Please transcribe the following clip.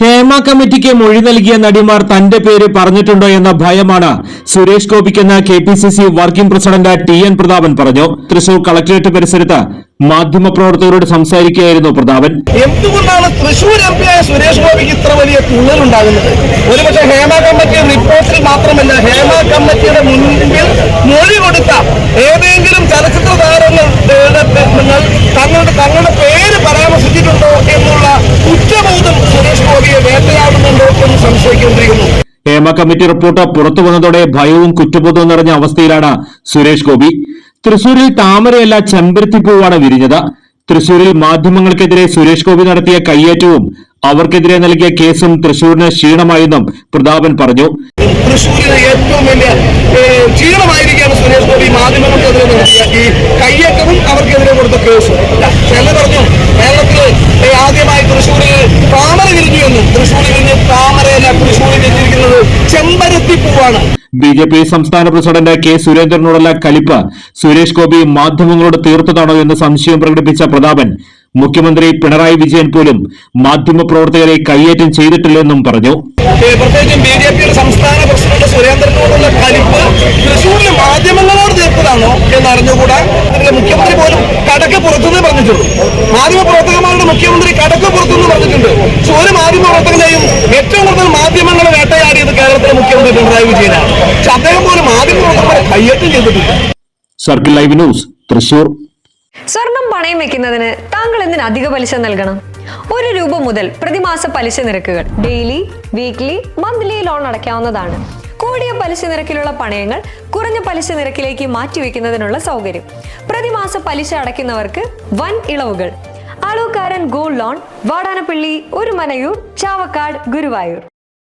Hema കമ്മിറ്റിക്ക് മൊഴി നൽകിയ നടിമാർ തന്റെ പേര് പറഞ്ഞിട്ടുണ്ടോ എന്ന ഭയമാണ്. Suresh ഗോപിക്കെന്ന് K P C C working president T N Prathapan പറഞ്ഞു. തൃശൂർ കളക്ടറേറ്റ് പരിസരത്ത് മാധ്യമപ്രവർത്തകരോട് സംസാരിക്കുകയായിരുന്നു പ്രതാപൻ. എന്തുകൊണ്ടാണ് തൃശൂർ എം പി ആയ സുരേഷ് ഗോപിക്ക് ഇത്ര വലിയ തുള്ളൽ ഉണ്ടാകുന്നത് ഒരുപക്ഷെ ഹേമ കമ്മിറ്റി റിപ്പോർട്ടിൽ മാത്രമല്ല ഹേമ കമ്മിറ്റിയുടെ മുൻപിൽ ഹേമ കമ്മിറ്റി റിപ്പോർട്ട് പുറത്തു വന്നതോടെ ഭയവും കുറ്റബോധവും നിറഞ്ഞ അവസ്ഥയിലാണ് സുരേഷ് ഗോപി. തൃശൂരിൽ താമരയല്ല ചെമ്പരത്തിപ്പൂവാണ് വിരിഞ്ഞത്. തൃശൂരിൽ മാധ്യമങ്ങൾക്കെതിരെ സുരേഷ് ഗോപി നടത്തിയ കയ്യേറ്റവും അവർക്കെതിരെ നൽകിയ കേസും തൃശൂരിന് ക്ഷീണമായെന്നും പ്രതാപൻ പറഞ്ഞു. തൃശൂരിന് ഏറ്റവും വലിയ ക്ഷീണമായിരിക്കുകയാണ് സുരേഷ് ഗോപി മാധ്യമങ്ങൾക്കെതിരെ നടത്തിയ ഈ കയ്യേറ്റവും അവർക്കെതിരെ കൊടുത്ത കേസും. പൂവാണ് ബി ജെ പി സംസ്ഥാന പ്രസിഡന്റ് കെ സുരേന്ദ്രനോടുള്ള കലിപ്പ് സുരേഷ് ഗോപി മാധ്യമങ്ങളോട് തീർത്തതാണോ എന്ന് സംശയം പ്രകടിപ്പിച്ച പ്രതാപൻ. മുഖ്യമന്ത്രി പിണറായി വിജയൻ പോലും മാധ്യമപ്രവർത്തകരെ കയ്യേറ്റം ചെയ്തിട്ടില്ലെന്നും പറഞ്ഞു. പ്രത്യേകിച്ചും ബി ജെ പിയുടെ സംസ്ഥാന പ്രസിഡന്റ് സുരേന്ദ്രനോടുള്ള കലിപ്പ് തൃശ്ശൂരിലെ മാധ്യമങ്ങളോട് തീർത്തതാണോ എന്ന് അറിഞ്ഞുകൂടാ മുഖ്യമന്ത്രി പോലും കടക്ക് പുറത്തുനിന്ന് പറഞ്ഞിട്ടുള്ളൂ മാധ്യമ പ്രവർത്തകന്മാരുടെ മുഖ്യമന്ത്രി കടക്ക് പുറത്തുനിന്ന് പറഞ്ഞിട്ടുണ്ട്. പക്ഷെ ഒരു മാധ്യമ പ്രവർത്തകനെയും ഏറ്റവും മുഖ്യമന്ത്രി പിണറായി വിജയനാണ് പക്ഷെ അദ്ദേഹം പോലും മാധ്യമ പ്രവർത്തകരെ കയ്യേറ്റം ചെയ്തിട്ടില്ല. സർക്കിൾ ലൈവ് ന്യൂസ് തൃശൂർ സ്വർണം പണയം വെക്കുന്നതിന് താങ്കൾ എന്തിന് അധിക പലിശ നൽകണം? ഒരു രൂപ മുതൽ പ്രതിമാസ പലിശ നിരക്കുകൾ ഡെയിലി വീക്ക്ലി മന്ത്ലി ലോൺ അടയ്ക്കാവുന്നതാണ്. കൂടിയ പലിശ നിരക്കിലുള്ള പണയങ്ങൾ കുറഞ്ഞ പലിശ നിരക്കിലേക്ക് മാറ്റിവെക്കുന്നതിനുള്ള സൗകര്യം. പ്രതിമാസ പലിശ അടയ്ക്കുന്നവർക്ക് വൻ ഇളവുകൾ. അളവുകാരൻ ഗോൾഡ് ലോൺ വാടാനപ്പള്ളി ഒരു മനയൂർ ചാവക്കാട് ഗുരുവായൂർ.